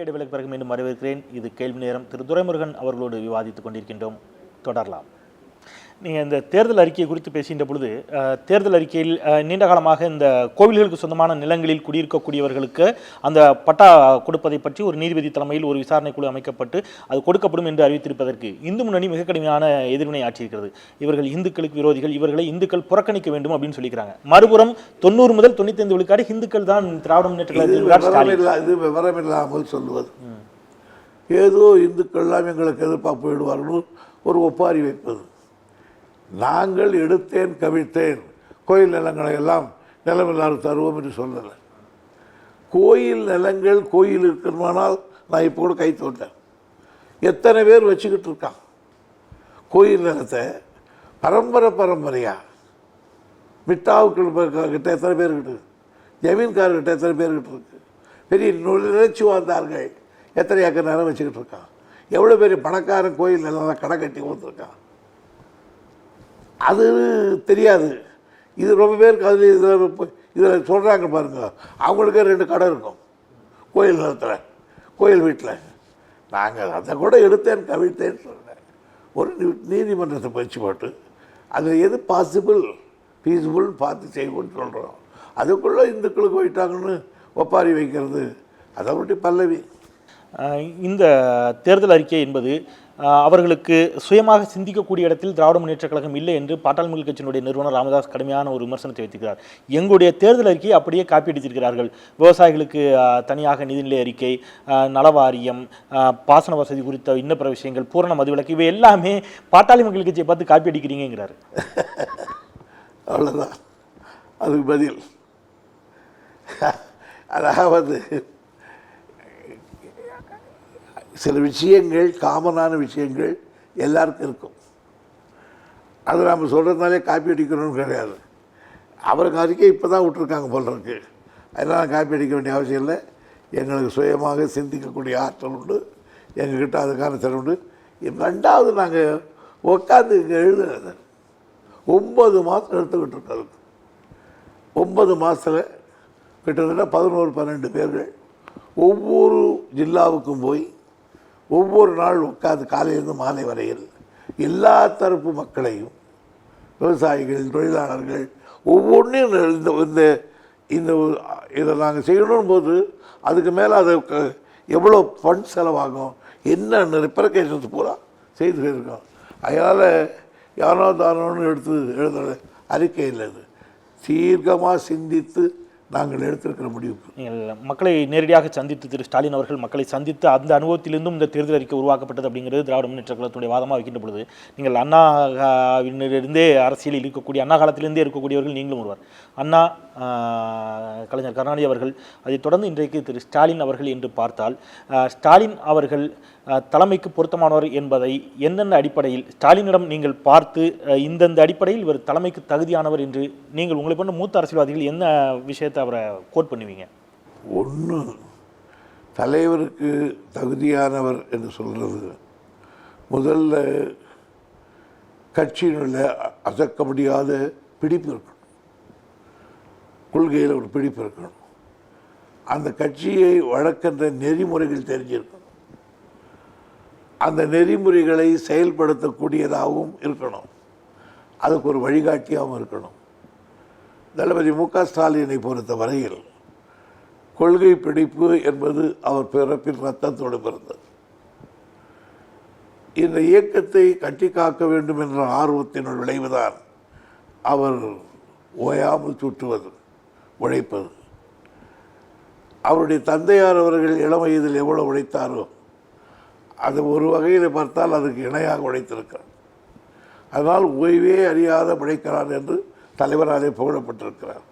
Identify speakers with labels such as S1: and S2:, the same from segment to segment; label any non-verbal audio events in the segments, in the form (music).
S1: சிறிய இடைவெளிக்கு பிறகு மீண்டும் வரவேற்கிறேன். இது கேள்வி நேரம். திரு துரைமுருகன் அவர்களோடு விவாதித்துக் கொண்டிருக்கின்றோம். தொடரலாம். நீங்கள் இந்த தேர்தல் அறிக்கை குறித்து பேசுகின்ற பொழுது தேர்தல் அறிக்கையில் நீண்ட காலமாக இந்த கோவில்களுக்கு சொந்தமான நிலங்களில் குடியிருக்கக்கூடியவர்களுக்கு அந்த பட்டா கொடுப்பதை பற்றி ஒரு நீதிபதி தலைமையில் ஒரு விசாரணை குழு அமைக்கப்பட்டு அது கொடுக்கப்படும் என்று அறிவித்திருப்பதற்கு இந்து முன்னணி மிக கடுமையான எதிர்வினை ஆற்றியிருக்கிறது. இவர்கள் இந்துக்களுக்கு விரோதிகள் இவர்களை இந்துக்கள் புறக்கணிக்க வேண்டும் அப்படின்னு சொல்லிக்கிறாங்க. மறுபுறம் தொண்ணூறு முதல் தொண்ணூத்தைந்து விழுக்காடு இந்துக்கள் தான் திராவிட முன்னேற்ற
S2: சொல்லுவது. ஏதோ இந்துக்கள்லாம் எங்களுக்கு எதிர்ப்பாக போயிடுவார்கள் ஒரு ஒப்பாரி வைப்பது. நாங்கள் எடுத்தேன் கவிழ்த்தேன். கோயில் நிலங்களை எல்லாம் நிலமில்லாத தருவோம் என்று சொல்லலை கோயில் நிலங்கள் கோயில் இருக்கணுமானால் நான் இப்போ கூட கை தோட்டேன். எத்தனை பேர் வச்சுக்கிட்டு இருக்கான்? கோயில் நிலத்தை பரம்பரை பரம்பரையாக மிட்டாவுக்கு கிட்ட எத்தனை பேர் ஜமீன்காரர்கிட்ட எத்தனை பேர் இருக்கு? பெரிய நிலச்சி வந்தார்கள் எத்தனை ஏக்கர் நேரம் வச்சுக்கிட்டு இருக்கான்? எவ்வளோ பெரிய பணக்காரன் கோயில் நிலம் கடை கட்டி கொடுத்துருக்கான்? அது தெரியாது. இது ரொம்ப பேருக்கு அதில் இதில் இதில் சொல்கிறாங்க பாருங்க. அவங்களுக்கே ரெண்டு கடை இருக்கும். கோயில் நிலத்தில் கோயில் வீட்டில் நாங்கள் அதை கூட எடுத்தேன் கவிழ்த்தேன்னு சொன்னேன். ஒரு நீதிமன்றத்தை பயிற்சி போட்டு அதில் எது பாசிபிள் பீஸிபிள் பார்த்து செய்வோம்னு சொல்கிறோம் அதுக்குள்ளே இந்துக்களுக்கு போயிட்டாங்கன்னு ஒப்பாரி வைக்கிறது. அதை விட்டு பல்லவி.
S1: இந்த தேர்தல் அறிக்கை என்பது அவர்களுக்கு சுயமாக சிந்திக்கக்கூடிய இடத்தில் திராவிட முன்னேற்ற கழகம் இல்லை என்று பாட்டாளி மக்கள் கட்சியினுடைய நிறுவனர் ராமதாஸ் கடுமையான ஒரு விமர்சனத்தை வைத்திருக்கிறார். எங்களுடைய தேர்தல் அறிக்கையை அப்படியே காப்பி அடித்திருக்கிறார்கள் விவசாயிகளுக்கு தனியாக நிதிநிலை அறிக்கை நலவாரியம் பாசன வசதி குறித்த இன்ன பிற விஷயங்கள் பூரண மதுவிலக்கு இவை எல்லாமே பாட்டாளி மக்கள் கட்சியை பார்த்து காப்பி அடிக்கிறீங்கிறார் (laughs)
S2: அவ்வளோதான் அதுக்கு பதில். அதாவது சில விஷயங்கள் காமனான விஷயங்கள் எல்லாருக்கும் இருக்கும். அது நம்ம சொல்கிறதுனாலே காப்பி அடிக்கணும்னு கிடையாது. அவருக்கு அறிக்கை இப்போ தான் விட்ருக்காங்க போல இருக்கு. அதனால் காப்பி அடிக்க வேண்டிய அவசியம் இல்லை. எங்களுக்கு சுயமாக சிந்திக்கக்கூடிய ஆற்றல் உண்டு. எங்ககிட்ட அதுக்கான திறன் உண்டு. ரெண்டாவது நாங்கள் உட்காந்து இங்கே எழுதுறது. ஒம்பது மாதம் எடுத்துக்கிட்டு இருக்கோம் ஒன்பது மாதத்தில் கிட்டத்தட்ட பதினோரு பன்னெண்டு பேர்கள் ஒவ்வொரு ஜில்லாவுக்கும் போய் ஒவ்வொரு நாள் உட்காந்து காலையிலிருந்து மாலை வரையில் எல்லா தரப்பு மக்களையும் விவசாயிகள் தொழிலாளர்கள் ஒவ்வொன்றையும் இந்த இந்த இந்த இதை நாங்கள் செய்யணும் போது அதுக்கு மேலே அது க- எவ்வளோ ஃபண்ட் செலவாகும் என்ன ரிப்பரேஷன்ஸ் பூரா செய்து இருக்கோம் அதனால் யாரோ தானோன்னு எடுத்து எழுதுற அறிக்கை இல்லை தீர்க்கமாக சிந்தித்து நாங்கள் எடுத்திருக்கிற முடிவுக்கு.
S1: நீங்கள் மக்களை நேரடியாக சந்தித்து திரு ஸ்டாலின் அவர்கள் மக்களை சந்தித்து அந்த அனுபவத்திலிருந்தும் இந்த தேர்தல் அறிக்கை உருவாக்கப்பட்டது அப்படிங்கிறது திராவிட முன்னேற்ற கழகத்துடைய வாதமாக வைக்கின்ற பொழுது நீங்கள் அண்ணாவிலிருந்தே அரசியலில் இருக்கக்கூடிய அண்ணா காலத்திலிருந்தே இருக்கக்கூடியவர்கள் நீங்களும் ஒருவர். அண்ணா கலைஞர் கருணாநிதி அவர்கள் அதைத் தொடர்ந்து இன்றைக்கு திரு ஸ்டாலின் அவர்கள் என்று பார்த்தால் ஸ்டாலின் அவர்கள் தலைமைக்கு பொருத்தமானவர் என்பதை என்னென்ன அடிப்படையில் ஸ்டாலினிடம் நீங்கள் பார்த்து இந்தந்த அடிப்படையில் இவர் தலைமைக்கு தகுதியானவர் என்று நீங்கள் உங்களை போன்ற மூத்த அரசியல்வாதிகள் என்ன விஷயத்தை அவரை கோட் பண்ணுவீங்க?
S2: ஒன்று தலைவருக்கு தகுதியானவர் என்று சொல்கிறது முதல்ல கட்சியினுள்ள அசக்க முடியாத பிடிப்பு இருக்கணும். கொள்கையில் ஒரு பிடிப்பு இருக்கணும். அந்த கட்சியை வழக்கின்ற நெறிமுறைகள் தெரிஞ்சிருக்கணும். அந்த நெறிமுறைகளை செயல்படுத்தக்கூடியதாகவும் இருக்கணும். அதுக்கு ஒரு வழிகாட்டியாகவும் இருக்கணும். தளபதி மு க ஸ்டாலினை பொறுத்த வரையில் கொள்கை பிடிப்பு என்பது அவர் பிறப்பில் ரத்தத்தோடு பிறந்தது. இந்த இயக்கத்தை கட்டி காக்க வேண்டும் என்ற ஆர்வத்தினுள் விளைவுதான் அவர் ஓயாமல் சுற்றுவது உழைப்பது. அவருடைய தந்தையார் அவர்கள் இளம் வயதில் எவ்வளவு உழைத்தாரோ அது ஒரு வகையில் பார்த்தால் அதுக்கு இணையாக உழைத்திருக்கிறார். அதனால் ஓய்வே அறியாத உழைக்கிறார் என்று தலைவராலே புகழப்பட்டிருக்கிறார்.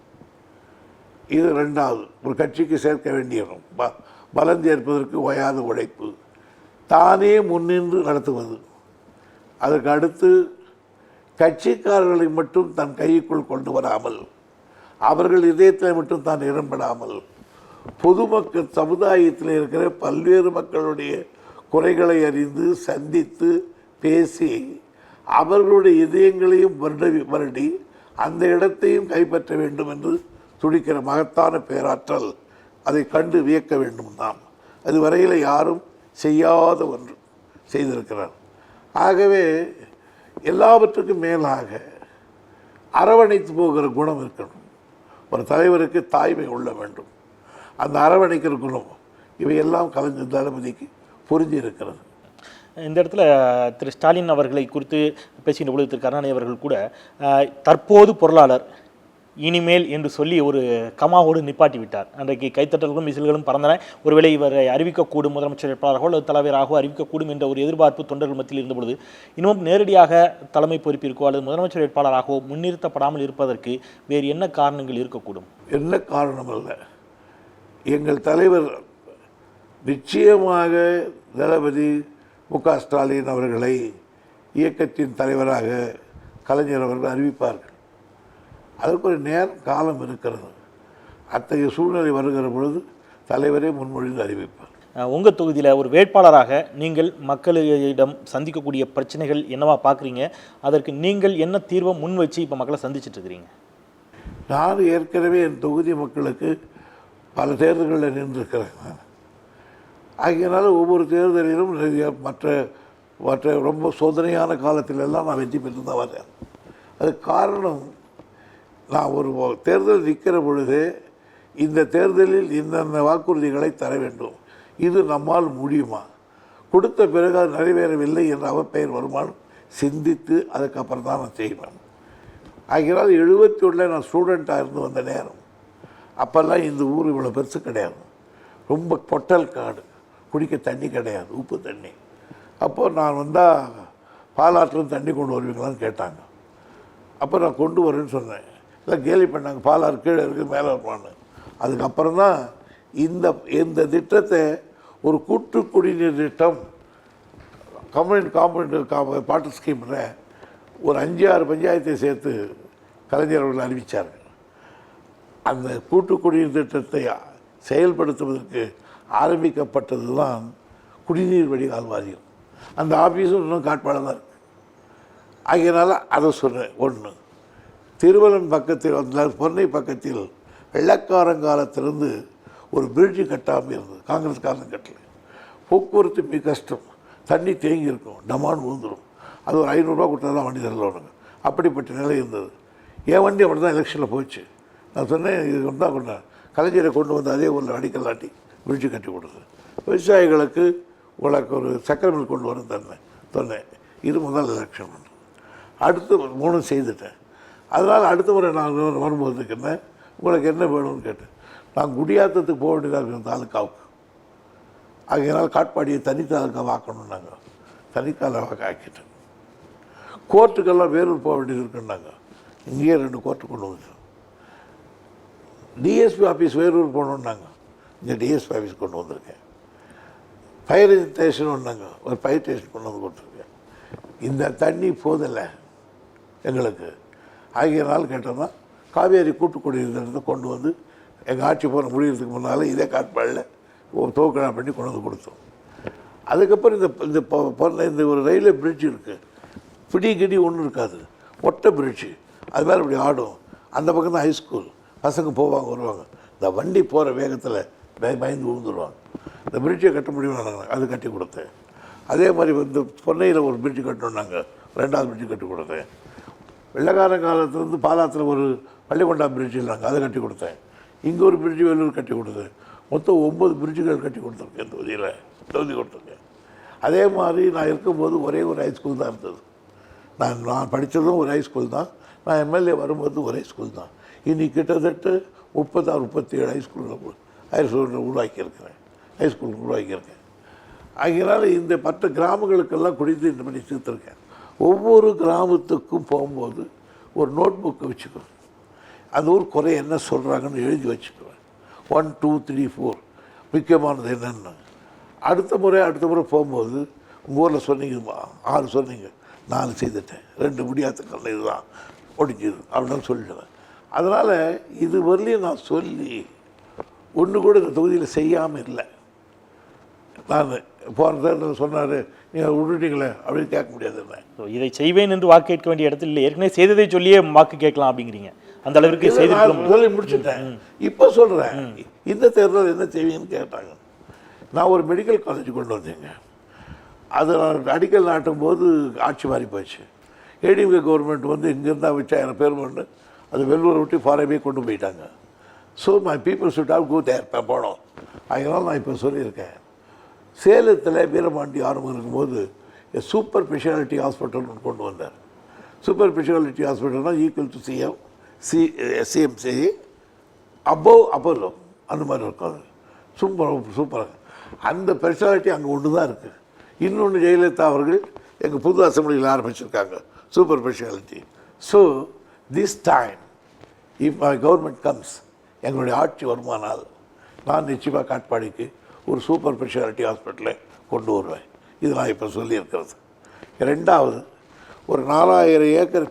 S2: இது ரெண்டாவது. ஒரு கட்சிக்கு சேர்க்க வேண்டிய ப பலம் சேர்ப்பதற்கு ஓயாத உழைப்பு. தானே முன்னின்று நடத்துவது. அதற்கு அடுத்து கட்சிக்காரர்களை மட்டும் தன் கைக்குள் கொண்டு வராமல் அவர்கள் இதயத்தில் மட்டும் தான் இடம்படாமல் பொதுமக்கள் சமுதாயத்தில் இருக்கிற பல்வேறு மக்களுடைய குறைகளை அறிந்து சந்தித்து பேசி அவர்களுடைய இதயங்களையும் வருடி வருடி அந்த இடத்தையும் கைப்பற்ற வேண்டும் என்று துடிக்கிற மகத்தான பேராற்றல் அதை கண்டு வியக்க வேண்டும் நாம். அதுவரையில் யாரும் செய்யாத ஒன்று செய்திருக்கிறார். ஆகவே எல்லாவற்றுக்கும் மேலாக அரவணைத்து போகிற குணம் இருக்கணும். ஒரு தலைவருக்கு தாய்மை உள்ள வேண்டும். அந்த அரவணைக்கிற குணம் இவையெல்லாம் கலைஞர் தளபதிக்கு புரிஞ்சு இருக்கிறது
S1: இந்த இடத்துல திரு ஸ்டாலின் அவர்களை குறித்து பேசுகின்ற பொழுது திரு கருணாநிதி அவர்கள் கூட தற்போது பொருளாளர் இனிமேல் என்று சொல்லி ஒரு கமாவோடு நிப்பாட்டி விட்டார் அன்றைக்கு கைத்தட்டல்களும் விசில்களும் பறந்தன. ஒருவேளை இவரை அறிவிக்கக்கூடும் முதலமைச்சர் வேட்பாளராகவோ அல்லது தலைவராகவோ அறிவிக்கக்கூடும் என்ற ஒரு எதிர்பார்ப்பு தொண்டர்கள் மத்தியில் இருந்தபொழுது இன்னமும் இன்னும் நேரடியாக தலைமை பொறுப்பிற்கோ அல்லது முதலமைச்சர் வேட்பாளராகவோ முன்னிறுத்தப்படாமல் இருப்பதற்கு வேறு என்ன காரணங்கள் இருக்கக்கூடும்?
S2: என்ன காரணம் அல்ல. எங்கள் தலைவர் நிச்சயமாக தளபதி மு க ஸ்டாலின் அவர்களை இயக்கத்தின் தலைவராக கலைஞர் அவர்கள் அறிவிப்பார்கள். அதற்கு ஒரு நேரம் காலம் இருக்கிறது. அத்தகைய சூழ்நிலை வருகிற பொழுது தலைவரே முன்மொழிந்து அறிவிப்பார்.
S1: அஹ், உங்க தொகுதியில் ஒரு வேட்பாளராக நீங்கள் மக்களிடம் சந்திக்கக்கூடிய பிரச்சனைகள் என்னவா பார்க்குறீங்க அதற்கு நீங்கள் என்ன தீர்வை முன் வச்சு இப்போ மக்களை சந்திச்சிட்டு இருக்கிறீங்க
S2: நான் ஏற்கனவே என் தொகுதி மக்களுக்கு பல தேர்தல்களில் நின்றிருக்கிறேன். நான். ஆகையினால ஒவ்வொரு தேர்தலிலும் நிறைய மற்ற மற்ற ரொம்ப சோதனையான காலத்திலெல்லாம் நான் வெற்றி பெற்று தான் வரேன். அது காரணம் நான் ஒரு தேர்தல் நிற்கிற பொழுது இந்த தேர்தலில் இந்தந்த வாக்குறுதிகளை தர வேண்டும். இது நம்மால் முடியுமா? கொடுத்த பிறகு அது நிறைவேறவில்லை என்ற அவப்பெயர் வருமானம் சிந்தித்து அதுக்கப்புறம் தான் நான் செய்வேன். ஆகியனால் எழுபத்தி ஒன்றில் நான் ஸ்டூடெண்ட்டாக இருந்து வந்த நேரம். அப்போல்லாம் இந்த ஊர் இவ்வளோ பெருசு கிடையாது. ரொம்ப பொட்டல் காடு. குடிக்க தண்ணி கிடையாது உப்பு தண்ணி. அப்போது நான் வந்தால் பாலாற்றுலேருந்து தண்ணி கொண்டு வருவீங்களான்னு கேட்டாங்க. அப்போ நான் கொண்டு வரேன்னு சொன்னேன். இல்லை கேலி பண்ணாங்க பாலாறு கீழே இருக்குது மேலே இருப்பான்னு. அதுக்கப்புறம் தான் இந்த இந்த திட்டத்தை ஒரு கூட்டு குடிநீர் திட்டம் கம்பைன் காம்பவுண்ட் பாட்டு ஸ்கீமில் ஒரு அஞ்சு ஆறு பஞ்சாயத்தை சேர்த்து கலைஞர் அவர்கள் அறிவித்தார் அந்த கூட்டு குடிநீர் திட்டத்தை செயல்படுத்துவதற்கு ஆரம்பிக்கப்பட்டது தான் குடிநீர் வடிகால் வாரியம். அந்த ஆஃபீஸும் இன்னும் காட்பாடு தான் இருக்குது ஆகையினால அதை சொன்னேன் ஒன்று திருவள்ளன் பக்கத்தில் அந்த பொன்னை பக்கத்தில் வெள்ளக்காரங்காலத்திலிருந்து ஒரு பிரிட்ஜு கட்டாமல் இருந்தது. காங்கிரஸ்காரன் கட்டல. போக்குவரத்து மிக கஷ்டம். தண்ணி தேங்கி இருக்கும். டமான் விழுந்துடும் அது ஒரு ஐநூறுரூவா கொடுத்தா தான் வண்டி தரலவனுங்க அப்படிப்பட்ட நிலை இருந்தது. என் வண்டி அப்படி தான் எலெக்ஷனில் போச்சு. நான் சொன்னேன் இது கொண்டா கொண்டேன் கலைஞரை கொண்டு வந்து அதே ஊரில் அடிக்கலாட்டி. பிரிட்ஜு கட்டி கொடுத்து விவசாயிகளுக்கு உங்களுக்கு ஒரு சக்கரை மில் கொண்டு வரும் தந்தேன் சொன்னேன் இது முதல் லட்சம். அடுத்து மூணு செய்துட்டேன். அதனால் அடுத்த முறை நான் வரும்போது என்ன உங்களுக்கு என்ன வேணும்னு கேட்டேன். நான் குடியாத்தத்துக்கு போக வேண்டியதாக இருக்கிற தாலுக்காவுக்கு ஆகையினால் காட்பாடியை தனி தாலுக்கா வாக்கணும் நாங்கள் தனி தாலுக்கா ஆக்கிட்டேன். கோர்ட்டுக்கெல்லாம் வேலூர் போக வேண்டியது இருக்குன்னாங்க இங்கேயே ரெண்டு கோர்ட்டு கொண்டு வந்துட்டோம். டிஎஸ்பி ஆஃபீஸ் வேலூர் போகணுன்னாங்க இந்த டிஎஸ்பி ஆஃபீஸ் கொண்டு வந்திருக்கேன். ஃபயர் ஸ்டேஷன் ஒன்றாங்க ஒரு ஃபயர் ஸ்டேஷன் கொண்டு வந்து கொடுத்துருக்கேன். இந்த தண்ணி போதில்லை எங்களுக்கு. ஆகிய நாள் கேட்டோம்னா காவேரி கூட்டு குடியிருந்த கொண்டு வந்து எங்கள் ஆட்சி போகிற முடிகிறதுக்கு முன்னால் இதே காட்பாடில் தோக்கணா பண்ணி கொண்டு வந்து கொடுத்தோம். அதுக்கப்புறம் இந்த இந்த பொ- இந்த ஒரு ரயில்வே பிரிட்ஜ் இருக்குது பிடி கிடி ஒன்றும் இருக்காது. ஒட்டை பிரிட்ஜு அது மேலே இப்படி ஆடும். அந்த பக்கம் தான் ஹைஸ்கூல் பசங்க போவாங்க வருவாங்க. இந்த வண்டி போகிற வேகத்தில் பயந்து விழுந்துருவாங்க இந்த பிரிட்ஜை கட்ட முடியும்? அது கட்டி கொடுத்தேன். அதே மாதிரி வந்து பொன்னையில் ஒரு பிரிட்ஜ் கட்டணுன்னாங்க ரெண்டாவது பிரிட்ஜ் கட்டி கொடுத்தேன். வெள்ளக்கார காலத்துலேருந்து பாலாத்தில் ஒரு பள்ளிக்கொண்டா பிரிட்ஜ் இருந்தாங்க அதை கட்டி கொடுத்தேன். இங்கே ஒரு பிரிட்ஜ் வேலூர் கட்டி கொடுத்தேன். மொத்தம் ஒம்பது பிரிட்ஜுகள் கட்டி கொடுத்துருக்கேன் இந்த தொகுதியில். தொகுதி கொடுத்துருக்கேன். அதே மாதிரி நான் இருக்கும்போது ஒரே ஒரு ஹைஸ்கூல் தான் இருந்தது. நான் நான் படித்ததும் ஒரு ஹைஸ்கூல் தான். நான் எம்எல்ஏ வரும்போது ஒரே ஸ்கூல் தான். இன்றைக்கி கிட்டத்தட்ட முப்பத்தாறு முப்பத்தி ஏழு ஹைஸ்கூலில் ஹைஸ்கூலில் உருவாக்கியிருக்கிறேன். ஹைஸ்கூல் உருவாக்கியிருக்கேன். ஆகையினால் இந்த மற்ற கிராமங்களுக்கெல்லாம் குடித்து இந்த பண்ணி தீர்த்துருக்கேன் ஒவ்வொரு கிராமத்துக்கும் போகும்போது ஒரு நோட் புக்கை வச்சுக்குவேன் அந்த ஊர் குறை என்ன சொல்கிறாங்கன்னு எழுதி வச்சுக்குவேன். ஒன் டூ த்ரீ ஃபோர் முக்கியமானது என்னென்னு. அடுத்த முறை அடுத்த முறை போகும்போது உங்கள் ஊரில் சொன்னீங்க ஆறு சொன்னீங்க. நாலு செய்துட்டேன். ரெண்டு முடியாத்துக்கல்ல இதுதான். ஒடிஞ்சுது. அப்படின்னு சொல்லிடுவேன் அதனால் இது வரலையும் நான் சொல்லி ஒன்று கூட இந்த தொகுதியில் செய்யாமல் இல்லை. நான் போன தேர்தலில் சொன்னார் நீங்கள் விட்டுட்டீங்களே அப்படின்னு கேட்க முடியாது
S1: ஸோ இதை செய்வேன் என்று வாக்கு கேட்க வேண்டிய இடத்தில் இல்லை. ஏற்கனவே செய்ததை சொல்லியே வாக்கு கேட்கலாம் அப்படிங்கிறீங்க. அந்த அளவிற்கு
S2: நான் சொல்லி முடிச்சுட்டேன். இப்போ சொல்கிறேன் இந்த தேர்தல் என்ன செய்வீங்கன்னு கேட்டாங்க. நான் ஒரு மெடிக்கல் காலேஜ் கொண்டு வந்தேங்க. அது நான் அடிக்கல் நாட்டும் போது ஆட்சி மாறி போச்சு. ஏடிஎம்கே கவர்மெண்ட் வந்து இங்கேருந்தா வச்சாயிரம் பேர் கொண்டு அது வெள்ளூரை விட்டு ஃபாரவே கொண்டு போயிட்டாங்க. So my people should have go there போனோம். அதனால் நான் இப்போ சொல்லியிருக்கேன். சேலத்தில் வீரபாண்டி ஆரம்பம் இருக்கும்போது சூப்பர் ஸ்பெஷாலிட்டி ஹாஸ்பிட்டல் கொண்டு வந்தார். Super speciality ஹாஸ்பிட்டல்னால் equal to CM C CMC above Apollo அந்த மாதிரி இருக்கும் அது. சூப்பர் சூப்பராக அந்த ஸ்பெஷாலிட்டி அங்கே ஒன்று தான் இருக்குது இன்னொன்று ஜெயலலிதா அவர்கள் எங்கள் புது அசம்பிளியில் ஆரம்பிச்சிருக்காங்க super speciality so this time if my government comes எங்களுடைய ஆட்சி வருமானால் நான் நிச்சயமாக காட்பாடிக்கு ஒரு சூப்பர் ஸ்பெஷாலிட்டி ஹாஸ்பிட்டலை கொண்டு வருவேன். இது நான் இப்போ சொல்லியிருக்கிறது. ரெண்டாவது ஒரு நாலாயிரம் ஏக்கர்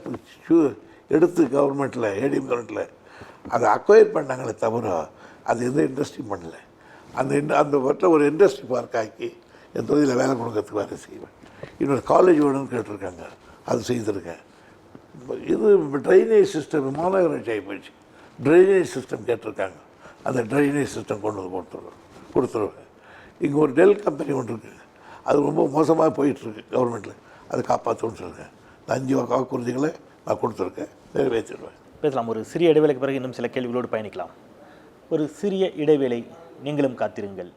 S2: எடுத்து கவர்மெண்ட்டில் ஏடிஎம் கவர்மெண்ட்டில் அதை அக்வயர் பண்ணாங்களே தவிர அது எந்த இண்டஸ்ட்ரி பண்ணல. அந்த இன் அந்த வட்டில் ஒரு இண்டஸ்ட்ரி பார்க் ஆக்கி என் தொகுதியில் வேலை கொடுக்கறதுக்கு வேலை செய்வேன். இன்னொரு காலேஜ் வேணும்னு கேட்டிருக்காங்க. அது செய்திருக்கேன். இது ட்ரைனேஜ் சிஸ்டம் மாநகராட்சி ஆகி போயிடுச்சு ட்ரைனேஜ் சிஸ்டம் கேட்டிருக்காங்க. அந்த ட்ரைனேஜ் சிஸ்டம் கொண்டு வந்து கொடுத்துருவேன் கொடுத்துருவேன் இங்கே ஒரு டெல் கம்பெனி ஒன்று இருக்குது அது ரொம்ப மோசமாக போயிட்டுருக்கு கவர்மெண்ட்டில் அதை காப்பாற்றணும்னு சொல்லுங்கள் இந்த அஞ்சு வாக்குறுதிகளை நான் கொடுத்துருக்கேன். நிறைவேற்றிடுவேன்.
S1: பேசலாம். ஒரு சிறிய இடைவேளைக்கு பிறகு இன்னும் சில கேள்விகளோடு பயணிக்கலாம். ஒரு சிறிய இடைவேளை நீங்களும் காத்திருங்கள்.